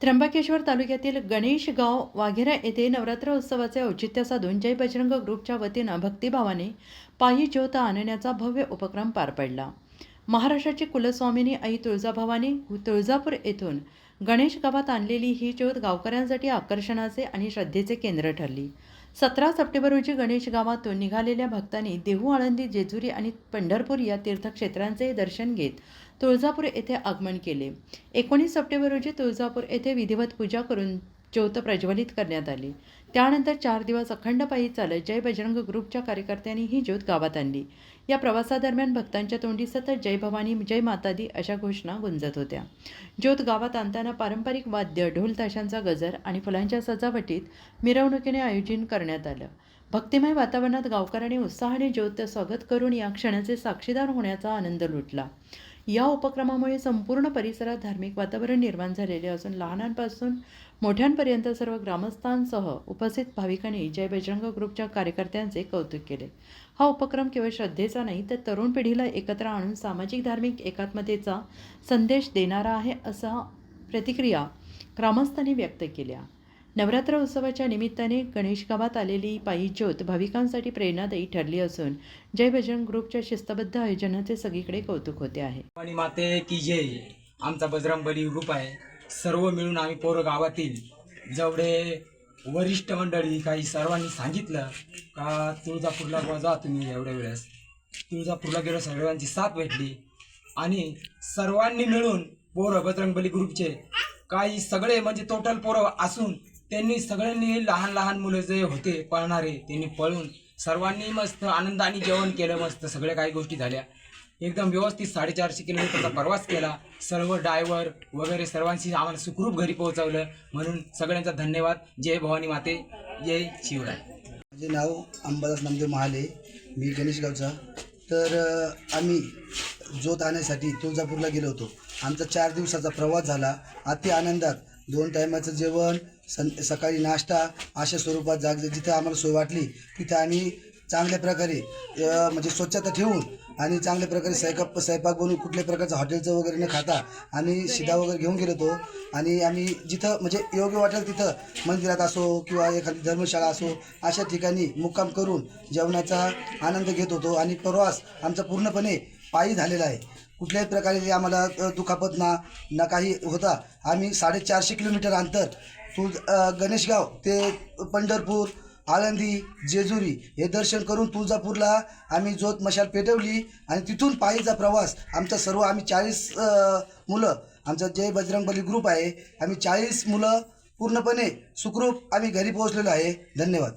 त्र्यंबकेश्वर तालुक्यातील गणेशगाव वाघेरा येथे नवरात्र उत्सवाचे औचित्य साधून जय बजरंग ग्रुपच्या वतीनं भक्तिभावाने पायी ज्योत आणण्याचा भव्य उपक्रम पार पडला. महाराष्ट्राची कुलस्वामिनी आई तुळजाभवानी तुळजापूर येथून गणेश गावात आणलेली ही ज्योत गावकऱ्यांसाठी आकर्षणाचे आणि श्रद्धेचे केंद्र ठरली. सतरा सप्टेंबर रोजी गणेश गावातून निघालेल्या भक्तांनी देहू आळंदी जेजुरी आणि पंढरपूर या तीर्थक्षेत्रांचे दर्शन घेत तुळजापूर येथे आगमन केले. एकोणीस सप्टेंबर रोजी तुळजापूर येथे विधिवत पूजा करून ज्योत प्रज्वलित करण्यात आली. त्यानंतर चार दिवस अखंड पायी चालत जय बजरंग ग्रुपच्या कार्यकर्त्यांनी ही ज्योत गावात आणली. या प्रवासादरम्यान भक्तांच्या तोंडी सतत जय भवानी जय मातादी अशा घोषणा गुंजत होत्या. ज्योत गावात आणताना पारंपरिक वाद्य ढोल ताशांचा गजर आणि फुलांच्या सजावटीत मिरवणुकीने आयोजन करण्यात आलं. भक्तिमय वातावरणात गावकऱ्यांनी उत्साहाने ज्योत स्वागत करून या क्षणाचे साक्षीदार होण्याचा आनंद लुटला. या उपक्रमामुळे संपूर्ण परिसरात धार्मिक वातावरण निर्माण झालेले असून लहानांपासून मोठ्यांपर्यंत सर्व ग्रामस्थांसह उपस्थित भाविकांनी जय बजरंग ग्रुपच्या कार्यकर्त्यांचे कौतुक केले. हा उपक्रम केवळ श्रद्धेचा नाही तर तरुण पिढीला एकत्र आणून सामाजिक धार्मिक एकात्मतेचा संदेश देणारा आहे असा प्रतिक्रिया ग्रामस्थांनी व्यक्त केल्या. नवरात्र उत्सवाच्या निमित्ताने गणेश गावात आलेली पायी ज्योत भाविकांसाठी प्रेरणादायी ठरली असून जय भजन ग्रुपच्या शिस्तबद्ध आयोजनाचे सगळीकडे कौतुक होते आहे. आणि माते की जय. आमचा बजरंगबली ग्रुप आहे. सर्व मिळून आम्ही पोरं गावातील जेवढे वरिष्ठ मंडळी काही सर्वांनी सांगितलं का तुळजापूरला जा तुम्ही एवढ्या वेळेस. तुळजापूरला गेलो सर्वांची साथ भेटली. आणि सर्वांनी मिळून पोरं बजरंगबली ग्रुपचे काही सगळे म्हणजे टोटल पोरं असून त्यांनी सगळ्यांनी लहान लहान मुलं जे होते पळणारे त्यांनी पळून सर्वांनी मस्त आनंदाने जेवण केलं मस्त सगळ्या काही गोष्टी झाल्या. एकदम व्यवस्थित साडेचारशे किलोमीटरचा प्रवास केला. सर्व ड्रायव्हर वगैरे सर्वांशी आम्हाला सुखरूप घरी पोहोचवलं. म्हणून सगळ्यांचा धन्यवाद. जय भवानी माते. जय शिवराय. माझे नाव अंबादास नामदेव महाले. मी गणेशगावचा तर आम्ही जोत आणण्यासाठी तुळजापूरला गेलो होतो. आमचा चार दिवसाचा प्रवास झाला. अति आनंदात दोन टायमाचं जेवण सं सकाळी नाश्ता अशा स्वरूपात जाग जिथं आम्हाला सोय वाटली तिथं आम्ही चांगल्या प्रकारे म्हणजे स्वच्छता ठेवून आणि चांगल्या प्रकारे स्वयंपाक स्वयंपाक बनवून कुठल्याही प्रकारचं हॉटेलचं वगैरे न खाता आम्ही शिधा वगैरे घेऊन गेलो होतो. आणि आम्ही जिथं म्हणजे योग्य वाटेल तिथं मंदिरात असो किंवा एखादी धर्मशाळा असो अशा ठिकाणी मुक्काम करून जेवणाचा आनंद घेत होतो. आणि प्रवास आमचा पूर्णपणे पायी झालेला आहे. कुठल्याही प्रकारे आम्हाला दुखापत ना ना काही होता. आम्ही साडेचारशे किलोमीटर अंतर तुळ गणेशगाव ते पंढरपूर आळंदी जेजुरी हे दर्शन करून तुळजापूरला आम्ही ज्योत मशाल पेटवली आणि तिथून पायीचा प्रवास. आमचा सर्व आम्ही चाळीस मुलं आमचा जय बजरंगबली ग्रुप आहे. आम्ही चाळीस मुलं पूर्णपणे सुखरूप आम्ही घरी पोहोचलेलो आहे. धन्यवाद.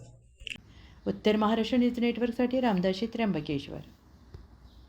उत्तर महाराष्ट्र न्यूज नेटवर्कसाठी रामदासी त्र्यंबकेश्वर.